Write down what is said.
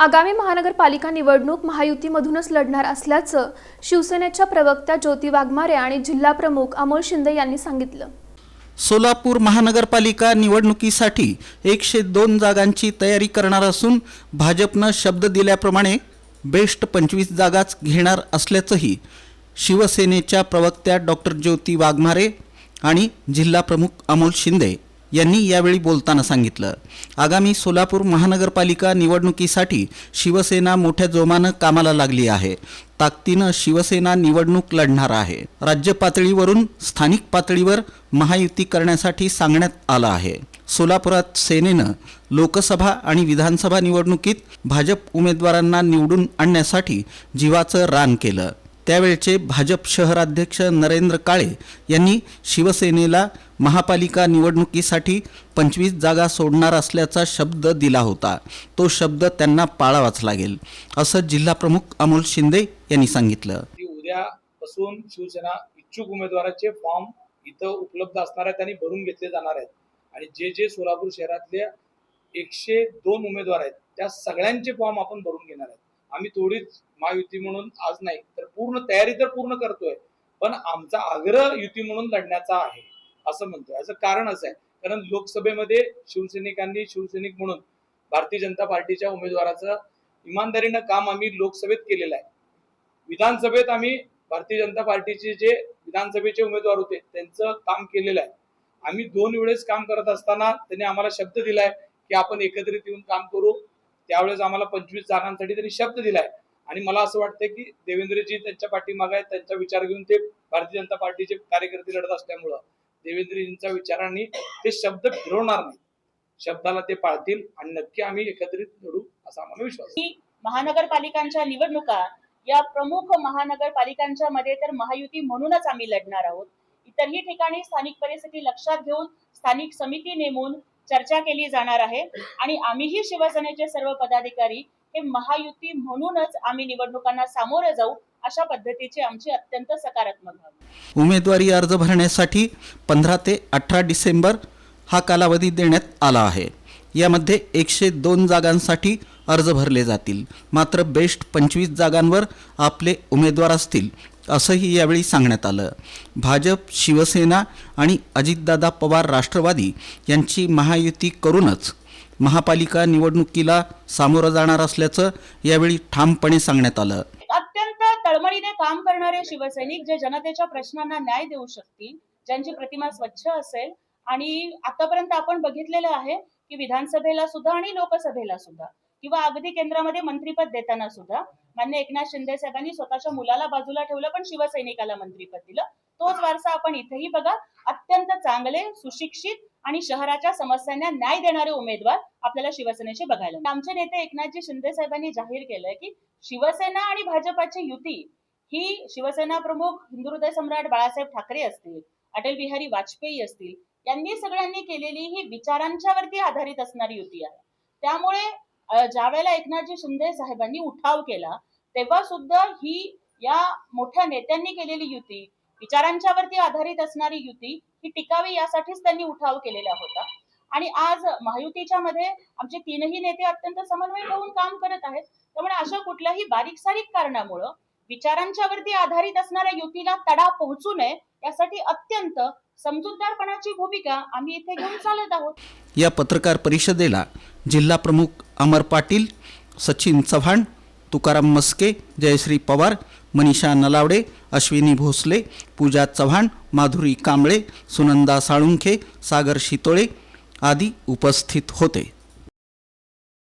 आगामी महानगरपालिका निवडणूक महायुतीमधूनच लढणार असल्याचं शिवसेनेच्या प्रवक्त्या ज्योती वाघमारे आणि जिल्हाप्रमुख अमोल शिंदे यांनी सांगितलं. सोलापूर महानगरपालिका निवडणुकीसाठी एकशे दोन जागांची तयारी करणार असून भाजपनं शब्द दिल्याप्रमाणे बेस्ट पंचवीस जागाच घेणार असल्याचंही शिवसेनेच्या प्रवक्त्या डॉक्टर ज्योती वाघमारे आणि जिल्हाप्रमुख अमोल शिंदे यांनी यावेळी बोलताना सांगितलं आगामी सोलापूर महानगरपालिका निवडणुकीसाठी शिवसेना मोठ्या जोमानं कामाला लागली आहे. ताकदीनं शिवसेना निवडणूक लढणार आहे. राज्य पातळीवरून स्थानिक पातळीवर महायुती करण्यासाठी सांगण्यात आलं आहे. सोलापुरात सेनेनं लोकसभा आणि विधानसभा निवडणुकीत भाजप उमेदवारांना निवडून आणण्यासाठी जीवाचं रान केलं. त्यावेळचे भाजप शहराध्यक्ष नरेंद्र काळे यांनी शिवसेनेला महापालिका निवडणुकीसाठी पंचवीस जागा सोडणार असल्याचा शब्द दिला होता. तो शब्द त्यांना पाळावाच लागेल असं जिल्हाप्रमुख अमोल शिंदे यांनी सांगितलं. की उद्यापासून शिवसेना इच्छुक उमेदवाराचे फॉर्म इथं उपलब्ध असणार आहेत आणि भरून घेतले जाणार आहेत. आणि जे जे सोलापूर शहरातले एकशे दोन उमेदवार आहेत त्या सगळ्यांचे फॉर्म आपण भरून घेणार आहेत. आम्ही थोडीच महायुती म्हणून आज नाही तर पूर्ण तयारी तर पूर्ण करतोय. पण आमचा आग्रह युती म्हणून लढण्याचा आहे असं म्हणतोय. याचं कारण असं आहे. कारण लोकसभेमध्ये शिवसैनिकांनी शिवसैनिक म्हणून भारतीय जनता पार्टीच्या उमेदवाराचं इमानदारीनं काम आम्ही लोकसभेत केलेलं आहे. विधानसभेत आम्ही भारतीय जनता पार्टीचे जे विधानसभेचे उमेदवार होते त्यांचं काम केलेलं आहे. आम्ही दोन वेळेस काम करत असताना त्यांनी आम्हाला शब्द दिलाय की आपण एकत्रित येऊन काम करू. त्यावेळेस आम्हाला पंचवीस जागांसाठी त्यांनी शब्द दिलाय. आणि मला असं वाटतं की देवेंद्रजी त्यांच्या पाठीमागे आहेत त्यांचा विचार घेऊन ते भारतीय जनता पार्टीचे कार्यकर्ते लढत असल्यामुळं देवेंद्रजींच्या विचारांनी ते शब्द फिरवणार नाही शब्दाला ते पाळतील आणि नक्की आम्ही एकत्रित लढू असा आम्हाला विश्वास की महानगरपालिकांच्या निवडणुका या प्रमुख महानगरपालिकांच्या मध्ये तर महायुती म्हणूनच आम्ही लढणार आहोत. इतरही ठिकाणी स्थानिक परिस्थिती लक्षात घेऊन स्थानिक समिती नेमून चर्चा केली जाणार आहे. आणि आम्हीही शिवसेनेचे सर्व पदाधिकारी हे महायुती म्हणूनच आम्ही निवडणुकांना सामोरे जाऊ अशा पद्धतीची आमची अत्यंत सकारात्मक उमेदवारी अर्ज भरण्यासाठी पंधरा ते अठरा डिसेंबर हा कालावधी देण्यात आला आहे. यामध्ये एकशे दोन जागांसाठी अर्ज भरले जातील. मात्र बेस्ट पंचवीस जागांवर आपले उमेदवार असतील. असंही यावेळी सांगण्यात आलं. भाजप शिवसेना आणि अजितदादा पवार राष्ट्रवादी यांची महायुती करूनच महापालिका निवडणुकीला सामोरं जाणार असल्याचं यावेळी ठामपणे सांगण्यात आलं. अत्यंत तळमळीने काम करणारे शिवसैनिक जे जनतेच्या प्रश्नांना न्याय देऊ शकतील ज्यांची प्रतिमा स्वच्छ असेल आणि आतापर्यंत आपण बघितलेलं आहे की विधानसभेला सुद्धा आणि लोकसभेला सुद्धा किंवा अगदी केंद्रामध्ये मंत्रीपद देताना सुद्धा मान्य एकनाथ शिंदे साहेबांनी स्वतःच्या मुलाला बाजूला ठेवलं पण शिवसैनिकाला मंत्रीपद दिलं. तोच वारसा आपण इथेही बघा अत्यंत चांगले सुशिक्षित आणि शहराच्या समस्यांना न्याय देणारे उमेदवार आपल्याला शिवसेनेचे बघायला आमचे नेते एकनाथजी शिंदे साहेबांनी जाहीर केलंय की शिवसेना आणि भाजपाची युती ही शिवसेना प्रमुख हिंदू हृदय सम्राट बाळासाहेब ठाकरे असतील अटल बिहारी वाजपेयी असतील यांनी सगळ्यांनी केलेली ही विचारांच्यावरती आधारित असणारी युती आहे. त्यामुळे ज्यावेळेला एकनाथजी शिंदे साहेबांनी उठाव केला तेव्हा सुद्धा ही या मोठ्या नेत्यांनी केलेली युती विचारांच्यावरती आधारित असणारी युती ही टिकावी यासाठीच त्यांनी उठाव केलेला होता. आणि आज महायुतीच्या मध्ये आमचे तीनही नेते अत्यंत समन्वय ठेवून काम करत आहेत. त्यामुळे अशा कुठल्याही बारीक सारीक कारणामुळं विचारांच्यावरती आधारित असणाऱ्या युतीला तडा पोहोचू नये यासाठी अत्यंत समजूतदारपणाची भूमिका आम्ही इथे घेऊन चालत आहोत. या पत्रकार परिषदेला जिल्हा प्रमुख अमर पाटील सचिन चव्हाण तुकाराम मस्के जयश्री पवार मनीषा नलावडे अश्विनी भोसले पूजा चव्हाण माधुरी कांबळे सुनंदा साळुंखे सागर शितोळे आदी उपस्थित होते.